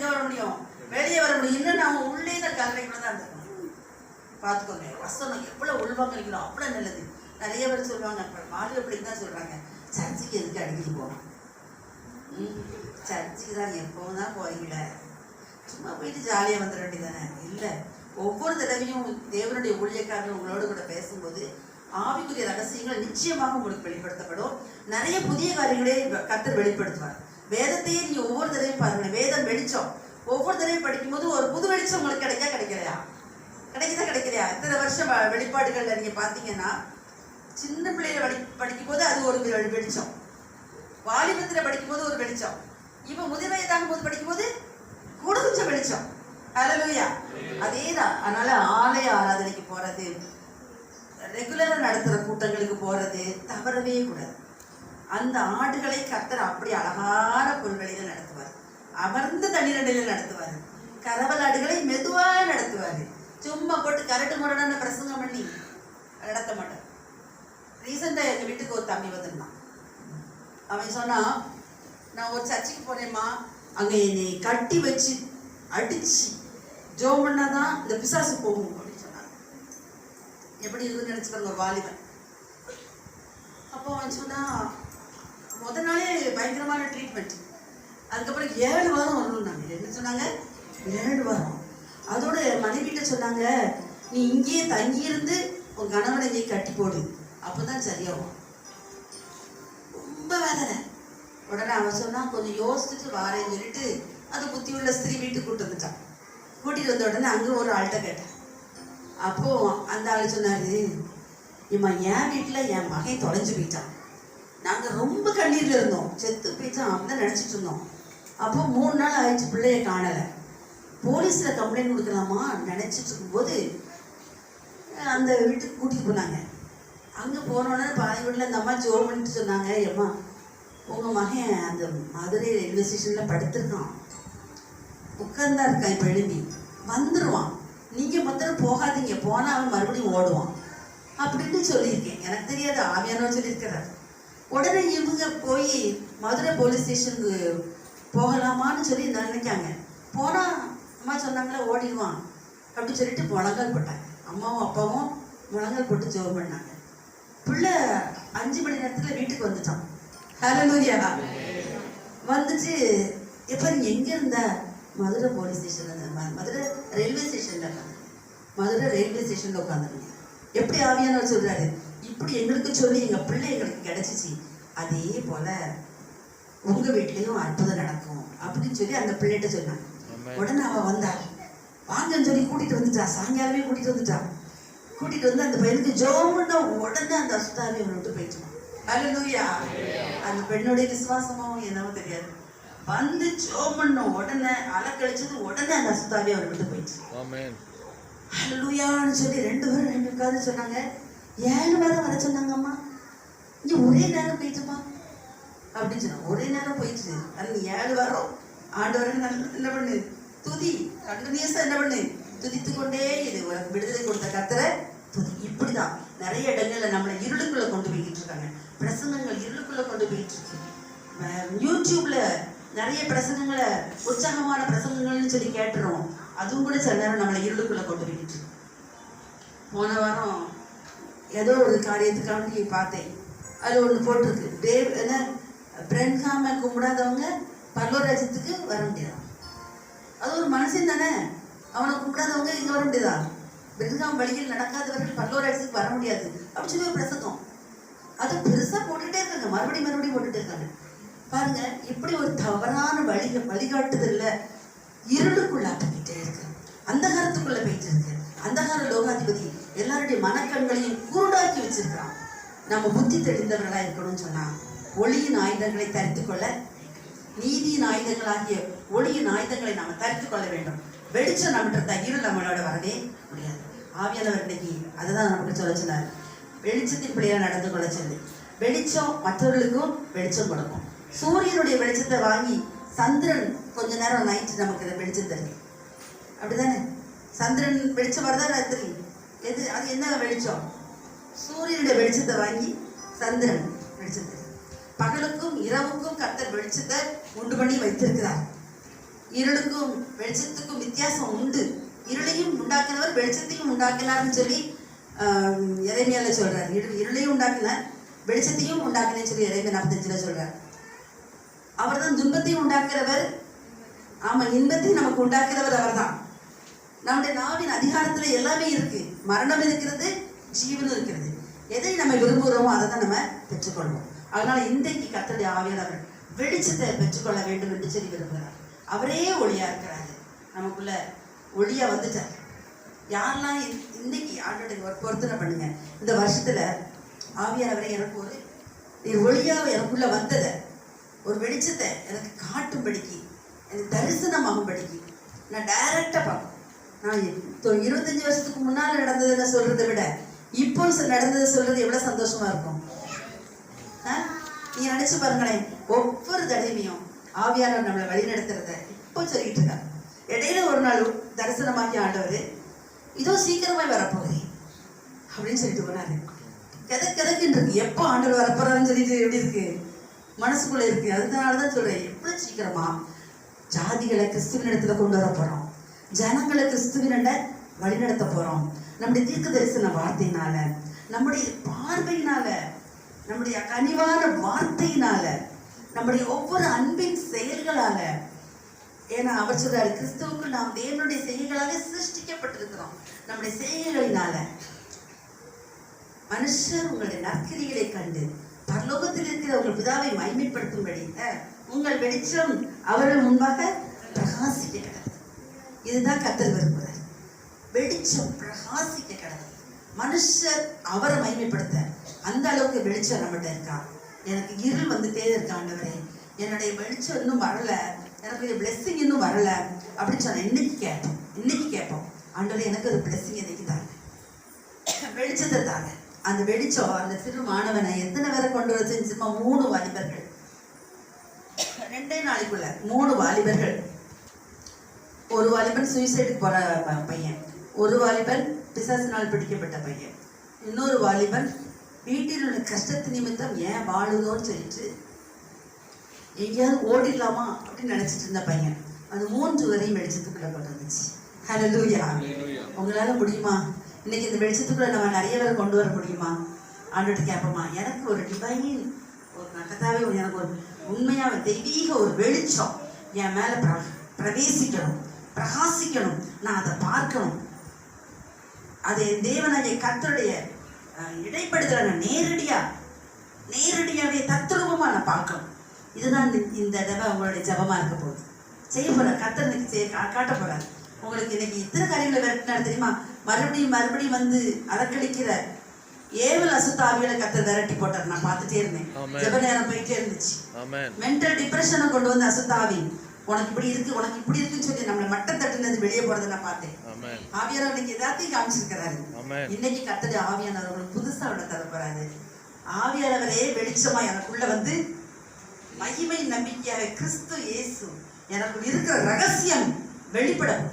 எங்கே வர முடியும்? வெளியே வர முடியும். இன்னும் நம்ம உள்ளே இந்த கல்லறைக்குள்ள தான் இருக்கணும் பார்த்துக்கோங்க. வசனம் எவ்வளவு உள்வாங்கலிக்கணும் அவ்வளோ நல்லது. நிறைய பேர் சொல்லுவாங்க இப்போ மாடு அப்படி தான் சொல்கிறாங்க சர்ச்சுக்கு எதுக்கு அடிக்கடி போகணும்? ம், சர்ச்சுக்கு தான் எப்பவும் தான் போவீங்களே. சும்மா போயிட்டு ஜாலியாக வந்துட வேண்டியதானே இல்லை. ஒவ்வொரு தடவையும் தேவனுடைய ஊழியக்காரர்கள் உங்களோட கூட பேசும்போது ஆவிக்குரிய ரகசியங்கள் நிச்சயமாக உங்களுக்கு வெளிப்படுத்தப்படும். நிறைய புதிய காரியங்களே கத்தர் வெளிப்படுத்துவார். வேதத்தையே நீங்க ஒவ்வொரு தடவையும் பாருங்க வேதம் வெளிச்சம். ஒவ்வொரு தடவையும் படிக்கும்போது ஒரு புது வெளிச்சம் உங்களுக்கு கிடைக்கா கிடைக்கலையா? கிடைக்குதா கிடைக்கலையா? இத்தனை வருஷம் வ- வெளிப்பாடுகள்ல நீங்க பாத்தீங்கன்னா சின்ன பிள்ளையில படி படிக்கும்போது அது ஒரு வெளிச்சம். வாலிபத்தில் படிக்கும்போது ஒரு வெளிச்சம். இப்போ முதிர் போது படிக்கும்போது கூட கொஞ்சம் வெளிச்சம். பலலுகையா அதே தான் அதனால ஆலய ஆராதனைக்கு போறது ரெகுலராக நடத்துகிற கூட்டங்களுக்கு போறது தவறவே கூடாது. அந்த ஆடுகளை கர்த்தர் அப்படி அழகான புல்வெளியில நடத்துவார். அமர்ந்த தண்ணீரடையில நடத்துவார். கரவல் ஆடுகளை மெதுவா நடத்துவார். சும்மா போட்டு கரட்டு முரடான பிரசங்கம் பண்ணி நடத்த மாட்டார். ரீசெண்டாக எங்கள் வீட்டுக்கு ஒரு தம்பி வந்திருந்தான். அவன் சொன்னான் நான் ஒரு சர்ச்சுக்கு போனேம்மா. அங்கே என்னை கட்டி வச்சு அடிச்சு ஜோம் பண்ணாதான் இந்த பிசாசு போகும். அப்படின்னு சொன்னாங்க எப்படி இருக்குன்னு நினைச்சு பாருங்க வாலிபன். அப்போ அவன் சொன்னா முத நாளே பயங்கரமான ட்ரீட்மெண்ட் அதுக்கப்புறம் ஏழு வாரம் வரணும்னாங்க என்ன சொன்னாங்க? ஏழு வாரம். அதோட மனைவிட்ட சொன்னாங்க நீ இங்கேயே தங்கியிருந்து உன் கணவனை இங்கே கட்டி போடு. அப்போதான் சரியாகும். ரொம்ப வேதனை. உடனே அவன் சொன்னா கொஞ்சம் யோசிச்சுட்டு வாரேன்னு சொல்லிட்டு அது புத்தி உள்ள ஸ்திரீ வீட்டுக்கு கூட்டு வந்துட்டான். கூட்டிட்டு வந்த உடனே அங்கே ஒரு ஆள்கிட்ட கேட்டேன். அப்போ அந்த ஆள் சொன்னாரு இம்மா என் வீட்டில் என் மகன் தொலைஞ்சு போயிட்டான். நாங்க ரொம்ப கண்ணீர்ல இருந்தோம். செத்து போயிட்டான் அப்படின்னு நினைச்சிட்டு இருந்தோம். அப்போ மூணு நாள் ஆயிடுச்சு பிள்ளைய காணல. போலீஸ்ல கம்ப்ளைண்ட் கொடுக்கலாமா? நினைச்சிட்டு இருக்கும்போது அந்த வீட்டுக்கு கூட்டிட்டு போனாங்க. அங்க போனோடனே பாதி வீட்டுல அந்த அம்மா ஜோம் பண்ணிட்டு சொன்னாங்க ஏம்மா உங்க மகன் அந்த மதுரை ரயில்வே ஸ்டேஷன்ல படுத்திருக்கான். உட்கார்ந்தா இருக்கான் இப்ப எழுப்பி வந்துருவான். நீங்க மொத்தம் போகாதீங்க. போனால் அவன் மறுபடியும் ஓடுவான். அப்படின்னு சொல்லியிருக்கேன். எனக்கு தெரியாது. ஆவியானவர் சொல்லியிருக்கிறார். உடனே இவங்க போய் மதுரை போலீஸ் ஸ்டேஷனுக்கு போகலாமான்னு சொல்லி நினைக்காங்க போனால் அம்மா சொன்னாங்களே ஓடிடுவான். அப்படின்னு சொல்லிட்டு முழங்கால் போட்டாங்க. அம்மாவும் அப்பாவும் முழங்கால் போட்டு ஜோம் பண்ணாங்க. பிள்ளை அஞ்சு மணி நேரத்தில் வீட்டுக்கு வந்துட்டான். ஹலோ வந்துச்சு. எப்போ நீ எங்கே இருந்த? மதுரை போலீஸ் ஸ்டேஷன்ல மதுரை ரயில்வே ஸ்டேஷனில் மதுரை ரயில்வே ஸ்டேஷனில் உட்காந்துருங்க எப்படி ஆவியானவர் சொல்கிறாரு இப்படி எங்களுக்கு சொல்லி எங்க பிள்ளை எங்களுக்கு கிடைச்சிச்சு. அதே போல உங்க வீட்லயும் அற்புதம் நடக்கும். அப்படின்னு சொல்லி அந்த பிள்ளைகிட்ட சொன்னாங்க. உடனே அவ வந்தா வாங்கன்னு சொல்லி கூட்டிட்டு வந்துட்டா. சாயங்காலமே கூட்டிட்டு வந்துட்டா. கூட்டிட்டு வந்து அந்த பையனுக்கு ஜோம்னா உடனே அந்த அசுத்தாவி அவனை விட்டு போயிடுச்சு. ஹalleluya. அந்த பெண்ணுடைய விசுவாசமோ என்னவோ தெரியாது. வந்து ஜோம் பண்ண உடனே அலக்கழிச்சது உடனே அந்த அசுத்தாவி அவரை விட்டு போயிடுச்சு. ஹalleluyaன்னு சொல்லி ரெண்டு பேரும் ரெண்டு சொன்னாங்க. ஏழு பேரை வர சொன்னாங்கம்மா இங்கே இங்க ஒரே நேரம் போயிட்டுமா அப்படின்னு சொன்னாங்க. ஒரே நேரம் போயிடுச்சு. அது ஏழு வாரம். ஆண்டு வரைக்கும் நல்ல என்ன பண்ணு? துதி. கண்டினியூஸா என்ன பண்ணு? துதித்து கொண்டே இது விடுதலை கொடுத்த கத்தரை துதி. இப்படிதான். நிறைய இடங்கள்ல நம்மளை இருளுக்குள்ள கொண்டு போய்கிட்டு இருக்காங்க. பிரசங்கங்கள் இருளுக்குள்ள கொண்டு போய்கிட்டு இருக்கு. யூடியூப்ல நிறைய பிரசங்கங்களை உற்சாகமான பிரசங்கங்கள்னு சொல்லி கேட்டுறோம். அதுவும் கூட சில நேரம் நம்மளை இருளுக்குள்ள கொண்டு போய்கிட்டு இருக்கு. போன வாரம் ஏதோ ஒரு காரியத்துக்காண்டி பார்த்தேன். அது ஒன்று போட்டிருக்கு. தேவ் என்ன பிரன்ஹாம கும்பிடாதவங்க பல்லோராஜ்யத்துக்கு வர முடியாது அது ஒரு மனுஷன் தானே. அவனை கும்பிடாதவங்க இங்கே வர முடியாதா பிரெண்ட்காம் வழியில் நடக்காதவர்கள் பல்லோராஜ்யத்துக்கு வர முடியாது. அப்படின்னு சொல்லி ஒரு பிரசங்கம். அது பெருசாக போட்டுட்டே இருக்காங்க. மறுபடியும் மறுபடியும் போட்டுட்டே இருக்காங்க. பாருங்க இப்படி ஒரு தவறான வழி வழிகாட்டுதல்ல இருளுக்குள்ளாக்கிட்டே இருக்கு. அந்தகாரத்துக்குள்ளே போயிட்டு இருக்கு. அந்தகார லோகாதிபதி எல்லாருடைய மனக்கண்களையும் குருடாக்கி வச்சிருக்கிறான். நம்ம புத்தி தெளிந்தவர்களா இருக்கணும்னு சொன்னா ஒளியின் ஆயுதங்களை தரித்து கொள்ள நீதியின் ஆயுதங்களாகிய ஒளியின் ஆயுதங்களை நாம தரித்து கொள்ள வேண்டும். வெளிச்சம் நம்மகிட்ட இருள் நம்மளோட வரவே முடியாது. ஆவியானவர் இன்னைக்கு அதுதான் நமக்கு சொல்ல சொன்னார். வெளிச்சத்தின் பிள்ளையா நடந்து கொள்ள சொல்லி. வெளிச்சம் மற்றவர்களுக்கும் வெளிச்சம் கொடுக்கும். சூரியனுடைய வெளிச்சத்தை வாங்கி சந்திரன் கொஞ்ச நேரம் நைட்டு நமக்கு இதை வெளிச்சம் தருது. அப்படிதானே சந்திரன் வெளிச்சம் வரதா ராத்திரி? எது அது என்ன வெளிச்சம்? சூரியனுடைய வெளிச்சத்தை வாங்கி சந்திரன் வெளிச்சத்தை. பகலுக்கும் இரவுக்கும் கர்த்தர் வெளிச்சத்தை உண்டு பண்ணி வைத்திருக்கிறார். இருளுக்கும் வெளிச்சத்துக்கும் வித்தியாசம் உண்டு. இருளையும் உண்டாக்கினவர் வெளிச்சத்தையும் உண்டாக்கினார்னு சொல்லி ஆஹ், சொல்றார். இரு இருளையும் உண்டாக்கினார் வெளிச்சத்தையும் உண்டாக்கினேன்னு சொல்லி இறைமை நாற்பத்தஞ்சுல சொல்றார். அவர் தான் துன்பத்தையும் உண்டாக்குறவர் ஆமா இன்பத்தையும் நமக்கு உண்டாக்குறவர் அவர்தான். நம்முடைய நாவின் அதிகாரத்துல எல்லாமே இருக்கு. மரணம் இருக்கிறது ஜீவனும் இருக்கிறது. எதை நம்ம விரும்புகிறோமோ அதை தான் நம்ம பெற்றுக்கொள்வோம். அதனால இன்றைக்கு கத்தருடைய ஆவியானவர் வெளிச்சத்தை பெற்றுக்கொள்ள வேண்டும் என்று சொல்லி விரும்புகிறார். அவரே ஒளியா இருக்கிறாரு. நமக்குள்ள ஒளியா வந்துட்டார். யாரெல்லாம் இன்னைக்கு ஆண்டோட ஒரு பொருத்தனை பண்ணுங்க. இந்த வருஷத்துல ஆவியானவரை எனக்கு ஒரு நீ ஒளியாக எனக்குள்ள வந்ததை ஒரு வெளிச்சத்தை எனக்கு காட்டும்படிக்கு எனக்கு தரிசனமாகும்படிக்கு நான் டைரக்டா பார்க்கணும் நான் இப்போ இருபத்தஞ்சு வருஷத்துக்கு முன்னால் நடந்ததுன்னு சொல்றதை விட இப்போ நடந்ததை சொல்றது எவ்வளவு சந்தோஷமா இருக்கும்? ஆ? நீங்க நினைச்சு பாருங்களேன் ஒவ்வொரு தடவையும் ஆவியானவர் நம்மளை வழிநடத்துறத இப்போ சொல்லிட்டு இருக்கா இடையில ஒரு நாள் தரிசனமாக்கி ஆண்டவர் இதோ சீக்கிரமாய் வரப்போகுது அப்படின்னு சொல்லிட்டு போனாரு. கதை கதைக்குன்னு இருக்கு. எப்போ ஆண்டவர் வரப்போறாருன்னு சொல்லிட்டு எப்படி இருக்கு? மனசுக்குள்ள இருக்கு. அதனாலதான் சொல்றேன் எப்படி சீக்கிரமா ஜாதிகளை கிறிஸ்துவ இடத்துல கொண்டு வர போறோம் ஜனங்களை கிறிஸ்துவினிட வழிநடத்த போறோம். நம்முடைய தீர்க்க தரிசன வார்த்தையினால நம்முடைய பார்வையினால நம்முடைய கனிவான வார்த்தையினால நம்முடைய ஒவ்வொரு அன்பின் செயல்களால ஏன்னா அவர் சொல்றாரு கிறிஸ்துவுக்கு நாம் தேவனுடைய செய்கைகளாக சிருஷ்டிக்கப்பட்டிருக்கிறோம். நம்முடைய செய்கைகளினால மனுஷர் உங்களுடைய நற்கிரிகளை கண்டு பரலோகத்தில் இருக்கிற உங்கள் பிதாவை மைமைப்படுத்தும்படி உங்கள் வெளிச்சம் அவர்கள் முன்பாக பிரகாசிக்க இதுதான் கத்தர் விரும்புகிறார் வெளிச்சம் பிரகாசிக்க கடவுள் மனுஷர் அவரை மகிமைப்படுத்த. அந்த அளவுக்கு வெளிச்சம் நம்மகிட்ட இருக்கா? எனக்கு இருள் வந்துட்டே இருக்காண்டவரே என்னுடைய வெளிச்சம் இன்னும் வரல. எனக்கு பிளெஸ்ஸிங் இன்னும் வரல. அப்படின்னு சொன்ன இன்னைக்கு கேட்போம். இன்னைக்கு கேட்போம். ஆண்டவரே எனக்கு ஒரு பிளெஸ்ஸிங் இன்னைக்கு தாங்க. வெளிச்சத்தை தாங்க. அந்த வெளிச்சம் அந்த சிறு மாணவனை எத்தனை பேரை கொண்டு வர சும்மா மூணு வாலிபர்கள். ரெண்டே நாளைக்குள்ள மூணு வாலிபர்கள். ஒரு வாலிபன் சூசைடுக்கு போற ப- பையன். ஒரு வாலிபன் பிசாசினால் பிடிக்கப்பட்ட பையன். இன்னொரு வாலிபன் வீட்டில் உள்ள கஷ்டத்து நிமித்தம் ஏன் வாழுதோன்னு சொல்லிட்டு எங்கேயாவது ஓடிடலாமா அப்படின்னு நினைச்சிட்டு இருந்த பையன். அது மூன்று வரையும் வெளிச்சத்துக்குள்ள கொண்டு வந்துச்சு. ஹalleluya உங்களால முடியுமா? இன்னைக்கு இந்த வெளிச்சத்துக்குள்ள நம்ம நிறைய பேரை கொண்டு வர முடியுமா? ஆண்டோட்டு கேட்போமா? எனக்கு ஒரு டிவைன் ஒரு நகத்தாவே எனக்கு ஒரு உண்மையாக தெய்வீக ஒரு வெளிச்சம் என் மேல பிர- பிரவேசிக்கணும். பிரகாசிக்கணும். நான் அதை பார்க்கணும். அது என் தேவனாகிய கர்த்தருடைய அஹ், இடைப்படுதலை நான் நேரடியா நேரடியாவே தத்ரூபமா நான் பார்க்கணும். இதுதான் இந்த- தடவை உங்களுடைய ஜபமா இருக்க போகுது. செய்ய கர்த்தர் இன்னைக்கு செய்ய காட்ட போறார். உங்களுக்கு இன்னைக்கு இத்தனை காரியங்களை விரட்டினார் தெரியுமா? மறுபடியும் மறுபடியும் வந்து அலக்கழிக்கிற ஏவல் அசுத்தாவிகளை கர்த்தர் விரட்டி போட்டார். நான் பார்த்துட்டே இருந்தேன். ஜெப நேரம் போயிட்டே இருந்துச்சு. மென்டல் டிப்ரெஷனை கொண்டு வந்து அசுத்தாவி உனக்கு இப்படி இருக்கு உனக்கு இப்படி இருக்குன்னு சொல்லி நம்மளை மட்டம் தட்டுனது வெளியே போறதை நான் பார்த்தேன். ஆவியானவர் இன்னைக்கு எல்லாத்தையும் காமிச்சிருக்கிறாரு. இன்னைக்கு கத்தடி ஆவியானவர்கள் புதுசா அவனை தர போறாரு. ஆவியானவரே வெளிச்சமா எனக்குள்ள வந்து மகிமை நம்பிக்கையாக கிறிஸ்து இயேசு எனக்கு இருக்கிற ரகசியம் வெளிப்படும்.